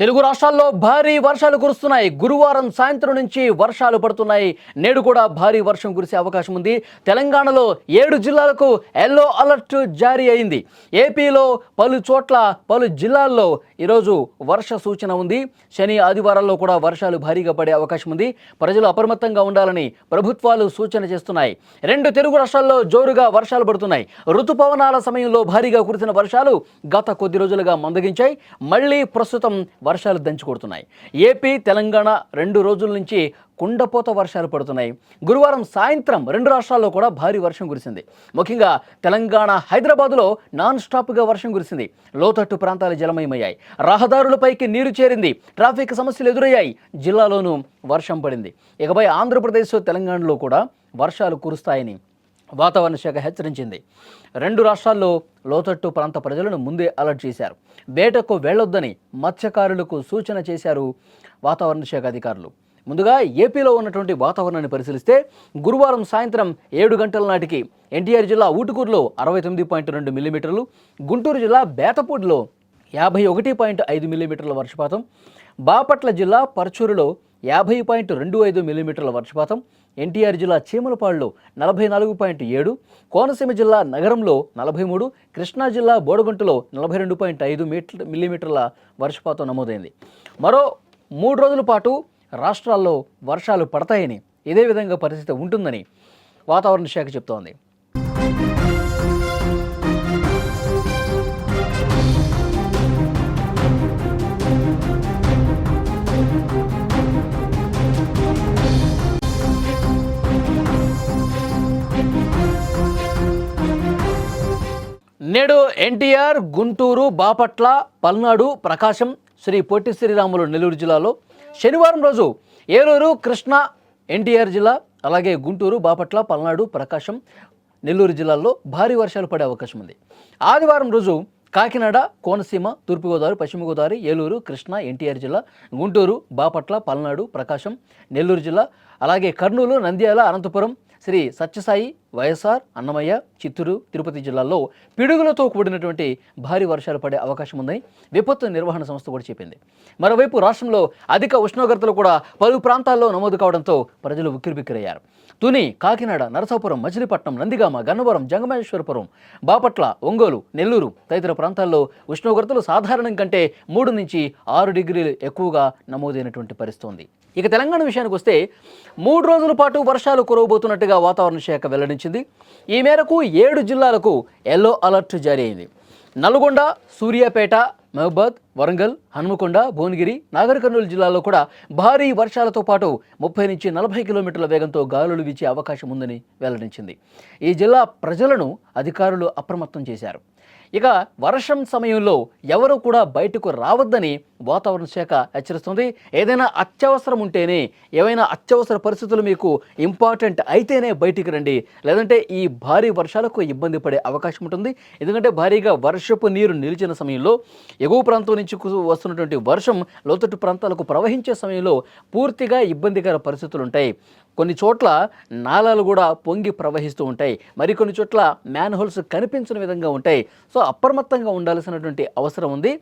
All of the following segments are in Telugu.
Telugu రాష్ట్రాల్లో భారీ వర్షాలు కురుస్తున్నాయి. గురువారం సాయంత్రం నుంచి వర్షాలు పడుతున్నాయి. నేడు కూడా భారీ వర్షం కురిసే అవకాశం ఉంది. తెలంగాణలో ఏడు జిల్లాలకు ఎల్లో అలర్ట్ జారీ అయింది. ఏపీలో పలు చోట్ల పలు జిల్లాల్లో ఈరోజు వర్ష సూచన ఉంది. శని ఆదివారాల్లో కూడా వర్షాలు భారీగా పడే అవకాశం ఉంది. ప్రజలు అప్రమత్తంగా ఉండాలని ప్రభుత్వాలు సూచన చేస్తున్నాయి. రెండు తెలుగు రాష్ట్రాల్లో జోరుగా వర్షాలు పడుతున్నాయి. ఋతుపవనాల సమయంలో భారీగా కురిసిన వర్షాలు గత కొద్ది రోజులుగా మందగించాయి. మళ్ళీ ప్రస్తుతం వర్షాలు దంచుకొడుతున్నాయి ఏపీ తెలంగాణ రెండు రోజుల నుంచి కుండపోత వర్షాలు పడుతున్నాయి. గురువారం సాయంత్రం రెండు రాష్ట్రాల్లో కూడా భారీ వర్షం కురిసింది. ముఖ్యంగా తెలంగాణ హైదరాబాద్లో నాన్ స్టాప్గా వర్షం కురిసింది. లోతట్టు ప్రాంతాలు జలమయమయ్యాయి. రహదారులపైకి నీరు చేరింది. ట్రాఫిక్ సమస్యలు ఎదురయ్యాయి. జిల్లాలోనూ వర్షం పడింది. ఇకపై ఆంధ్రప్రదేశ్ తెలంగాణలో కూడా వర్షాలు కురుస్తాయని వాతావరణ శాఖ హెచ్చరించింది. రెండు రాష్ట్రాల్లో లోతట్టు ప్రాంత ప్రజలను ముందే అలర్ట్ చేశారు. వేటకు వెళ్ళొద్దని మత్స్యకారులకు సూచన చేశారు వాతావరణ శాఖ అధికారులు. ముందుగా ఏపీలో ఉన్నటువంటి వాతావరణాన్ని పరిశీలిస్తే గురువారం సాయంత్రం ఏడు గంటల నాటికి ఎన్టీఆర్ జిల్లా ఊటుకూరులో అరవై తొమ్మిది పాయింట్ రెండు మిల్లీమీటర్లు గుంటూరు జిల్లా బేతపూడిలో యాభై ఒకటి పాయింట్ ఐదు మిల్లీమీటర్ల వర్షపాతం బాపట్ల జిల్లా పర్చూరులో యాభై పాయింట్ రెండు ఐదు మిల్లీమీటర్ల వర్షపాతం. ఎన్టీఆర్ జిల్లా చీమలపాడులో నలభై నాలుగు పాయింట్ ఏడు కోనసీమ జిల్లా నగరంలో నలభై మూడు కృష్ణా జిల్లా బోడగుంటలో నలభై రెండు పాయింట్ ఐదు మీటర్ మిల్లీమీటర్ల వర్షపాతం నమోదైంది. మరో మూడు రోజుల పాటు రాష్ట్రాల్లో వర్షాలు పడతాయని ఇదే విధంగా పరిస్థితి ఉంటుందని వాతావరణ శాఖ చెప్తోంది. నేడు ఎన్టీఆర్ గుంటూరు బాపట్ల పల్నాడు ప్రకాశం శ్రీ పొట్టి శ్రీరాములు నెల్లూరు జిల్లాలో శనివారం రోజు ఏలూరు కృష్ణా ఎన్టీఆర్ జిల్లా అలాగే గుంటూరు బాపట్ల పల్నాడు ప్రకాశం నెల్లూరు జిల్లాల్లో భారీ వర్షాలు పడే అవకాశం ఉంది. ఆదివారం రోజు కాకినాడ కోనసీమ తూర్పుగోదావరి పశ్చిమ గోదావరి ఏలూరు కృష్ణా ఎన్టీఆర్ జిల్లా గుంటూరు బాపట్ల పల్నాడు ప్రకాశం నెల్లూరు జిల్లా అలాగే కర్నూలు నంద్యాల అనంతపురం శ్రీ సత్యసాయి వైఎస్ఆర్ అన్నమయ్య చిత్తూరు తిరుపతి జిల్లాల్లో పిడుగులతో కూడినటువంటి భారీ వర్షాలు పడే అవకాశం ఉందని విపత్తు నిర్వహణ సంస్థ కూడా చెప్పింది. మరోవైపు రాష్ట్రంలో అధిక ఉష్ణోగ్రతలు కూడా పలు ప్రాంతాల్లో నమోదు కావడంతో ప్రజలు ఉక్కిరిబిక్కిరయ్యారు. తుని కాకినాడ నరసాపురం మచిలీపట్నం నందిగామ గన్నవరం జంగమేశ్వరపురం బాపట్ల ఒంగోలు నెల్లూరు తదితర ప్రాంతాల్లో ఉష్ణోగ్రతలు సాధారణం కంటే మూడు నుంచి ఆరు డిగ్రీలు ఎక్కువగా నమోదైనటువంటి పరిస్థితి ఉంది. ఇక తెలంగాణ విషయానికి వస్తే మూడు రోజుల పాటు వర్షాలు కురవబోతున్నట్టుగా వాతావరణ శాఖ వెల్లడించింది. ఈ మేరకు ఏడు జిల్లాలకు ఎల్లో అలర్ట్ జారీ అయింది. నల్గొండ సూర్యాపేట మహబాద్ వరంగల్ హనుమకొండ భువనగిరి నాగర్ కర్నూలు జిల్లాల్లో కూడా భారీ వర్షాలతో పాటు ముప్పై నుంచి నలభై కిలోమీటర్ల వేగంతో గాలులు వీచే అవకాశం ఉందని వెల్లడించింది. ఈ జిల్లా ప్రజలను అధికారులు అప్రమత్తం చేశారు. ఇక వర్షం సమయంలో ఎవరు కూడా బయటకు రావద్దని వాతావరణ శాఖ హెచ్చరిస్తుంది. ఏదైనా అత్యవసరం ఉంటేనే ఏవైనా అత్యవసర పరిస్థితులు మీకు ఇంపార్టెంట్ అయితేనే బయటికి రండి. లేదంటే ఈ భారీ వర్షాలకు ఇబ్బంది పడే అవకాశం ఉంటుంది. ఎందుకంటే భారీగా వర్షపు నీరు నిలిచిన సమయంలో ఎగువ ప్రాంతం నుంచి వస్తున్నటువంటి వర్షం లోతట్టు ప్రాంతాలకు ప్రవహించే సమయంలో పూర్తిగా ఇబ్బందికర పరిస్థితులు ఉంటాయి. కొన్ని చోట్ల నాళాలు కూడా పొంగి ప్రవహిస్తూ ఉంటాయి. మరికొన్ని చోట్ల మ్యాన్హోల్స్ కనిపించిన కనిపించని విధంగా ఉంటాయి. సో అప్రమత్తంగా ఉండాల్సినటువంటి అవసరం ఉంది.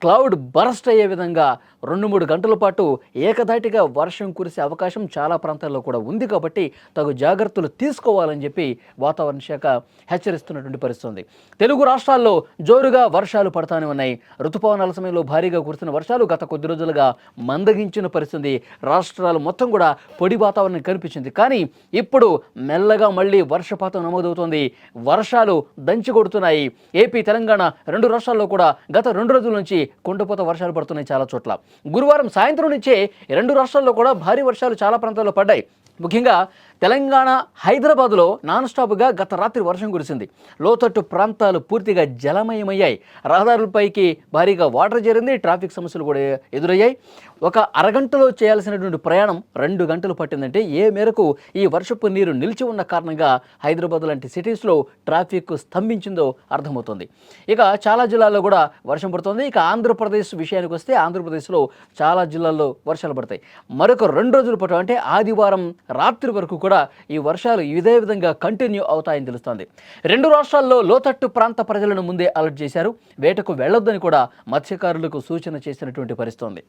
క్లౌడ్ బరస్ట్ అయ్యే విధంగా రెండు మూడు గంటల పాటు ఏకధాటిగా వర్షం కురిసే అవకాశం చాలా ప్రాంతాల్లో కూడా ఉంది కాబట్టి తగు జాగ్రత్తలు తీసుకోవాలని చెప్పి వాతావరణ శాఖ హెచ్చరిస్తున్నటువంటి పరిస్థితుంది. తెలుగు రాష్ట్రాల్లో జోరుగా వర్షాలు పడతానే ఉన్నాయి. ఋతుపవనాల సమయంలో భారీగా కురిసిన వర్షాలు గత కొద్ది రోజులుగా మందగించిన పరిస్థితి. రాష్ట్రాలు మొత్తం కూడా పొడి వాతావరణం కనిపించింది. కానీ ఇప్పుడు మెల్లగా మళ్ళీ వర్షపాతం నమోదవుతోంది. వర్షాలు దంచి కొడుతున్నాయి. ఏపీ తెలంగాణ రెండు రాష్ట్రాల్లో కూడా గత రెండు రోజుల నుంచి కుండపోత వర్షాలు పడుతున్నాయి చాలా చోట్ల. గురువారం సాయంత్రం నుంచే రెండు రాష్ట్రాల్లో కూడా భారీ వర్షాలు చాలా ప్రాంతాల్లో పడ్డాయి. ముఖ్యంగా తెలంగాణ హైదరాబాద్లో నాన్ స్టాప్గా గత రాత్రి వర్షం కురిసింది. లోతట్టు ప్రాంతాలు పూర్తిగా జలమయమయ్యాయి. రహదారులపైకి భారీగా వాటర్ చేరింది. ట్రాఫిక్ సమస్యలు కూడా ఎదురయ్యాయి. ఒక అరగంటలో చేయాల్సినటువంటి ప్రయాణం రెండు గంటలు పట్టిందంటే ఏ మేరకు ఈ వర్షపు నీరు నిలిచి ఉన్న కారణంగా హైదరాబాద్ లాంటి సిటీస్లో ట్రాఫిక్ స్తంభించిందో అర్థమవుతుంది. ఇక చాలా జిల్లాల్లో కూడా వర్షం పడుతుంది. ఇక ఆంధ్రప్రదేశ్ విషయానికి వస్తే ఆంధ్రప్రదేశ్లో చాలా జిల్లాల్లో వర్షాలు పడతాయి. మరొక రెండు రోజుల పాటు అంటే ఆదివారం రాత్రి వరకు కూడా ఈ వర్షాలు ఇదే విధంగా కంటిన్యూ అవుతాయని తెలుస్తోంది. రెండు రాష్ట్రాల్లో లోతట్టు ప్రాంత ప్రజలను ముందే అలర్ట్ చేశారు. వేటకు వెళ్ళొద్దని కూడా మత్స్యకారులకు సూచన చేసినటువంటి పరిస్థితుంది.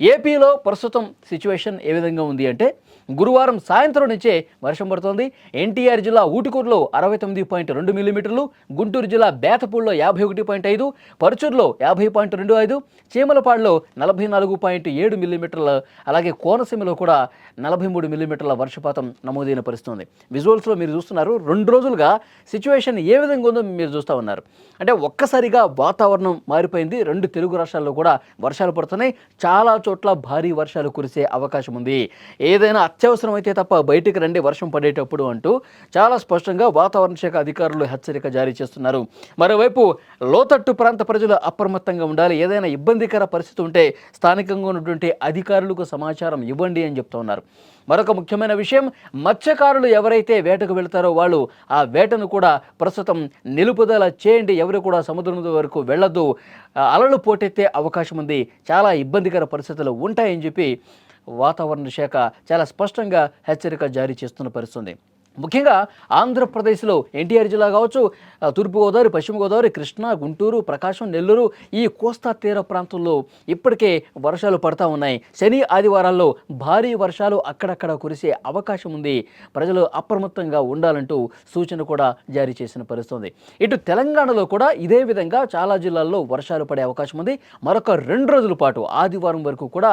ఏపీలో ప్రస్తుతం సిచ్యువేషన్ ఏ విధంగా ఉంది అంటే గురువారం సాయంత్రం నుంచే వర్షం పడుతోంది. ఎన్టీఆర్ జిల్లా ఊటుకూరులో అరవై తొమ్మిది పాయింట్ రెండు మిల్లీమీటర్లు గుంటూరు జిల్లా బేతపూడిలో యాభై ఒకటి పాయింట్ ఐదు పరుచూరులో యాభై పాయింట్ రెండు ఐదు చీమలపాడులో నలభై నాలుగు పాయింట్ ఏడు మిల్లీమీటర్ల అలాగే కోనసీమలో కూడా నలభై మూడు మిల్లీమీటర్ల వర్షపాతం నమోదైన పరిస్థితుంది విజువల్స్లో మీరు చూస్తున్నారు రెండు రోజులుగా సిచ్యువేషన్ ఏ విధంగా ఉందో మీరు చూస్తూ ఉన్నారు. అంటే ఒక్కసారిగా వాతావరణం మారిపోయింది రెండు తెలుగు రాష్ట్రాల్లో కూడా వర్షాలు పడుతున్నాయి చాలా చోట్ల భారీ వర్షాలు కురిసే అవకాశం ఉంది. ఏదైనా అత్యవసరం అయితే తప్ప బయటికి రండి వర్షం పడేటప్పుడు అంటూ చాలా స్పష్టంగా వాతావరణ శాఖ అధికారులు హెచ్చరిక జారీ చేస్తున్నారు. మరోవైపు లోతట్టు ప్రాంత ప్రజలు అప్రమత్తంగా ఉండాలి ఏదైనా ఇబ్బందికర పరిస్థితి ఉంటే స్థానికంగా ఉన్నటువంటి అధికారులకు సమాచారం ఇవ్వండి అని చెప్తూ ఉన్నారు. మరొక ముఖ్యమైన విషయం మత్స్యకారులు ఎవరైతే వేటకు వెళ్తారో వాళ్ళు ఆ వేటను కూడా ప్రస్తుతం నిలుపుదల చేయండి. ఎవరు కూడా సముద్రం వరకు వెళ్ళొద్దు. అలలు పోటెత్తే అవకాశం ఉంది. చాలా ఇబ్బందికర పరిస్థితులు ఉంటాయని చెప్పి వాతావరణ శాఖ చాలా స్పష్టంగా హెచ్చరిక జారీ చేస్తున్న పరిస్థితుంది ముఖ్యంగా ఆంధ్రప్రదేశ్లో ఎన్టీఆర్ జిల్లా కావచ్చు తూర్పుగోదావరి పశ్చిమ గోదావరి కృష్ణా గుంటూరు ప్రకాశం నెల్లూరు ఈ కోస్తా తీర ప్రాంతంలో ఇప్పటికే వర్షాలు పడతా ఉన్నాయి. శని ఆదివారాల్లో భారీ వర్షాలు అక్కడక్కడ కురిసే అవకాశం ఉంది. ప్రజలు అప్రమత్తంగా ఉండాలంటూ సూచన కూడా జారీ చేసిన పరిస్థితుంది. ఇటు తెలంగాణలో కూడా ఇదే విధంగా చాలా జిల్లాల్లో వర్షాలు పడే అవకాశం ఉంది. మరొక రెండు రోజుల పాటు ఆదివారం వరకు కూడా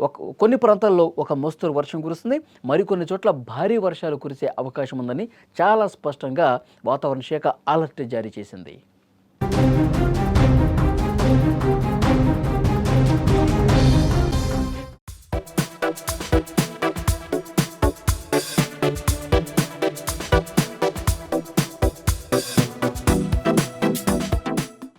ఒక కొన్ని ప్రాంతాల్లో ఒక మోస్తరు వర్షం కురుస్తుంది. మరికొన్ని చోట్ల భారీ వర్షాలు కురిసే అవకాశం ఉందని చాలా స్పష్టంగా వాతావరణ శాఖ అలర్ట్ జారీ చేసింది.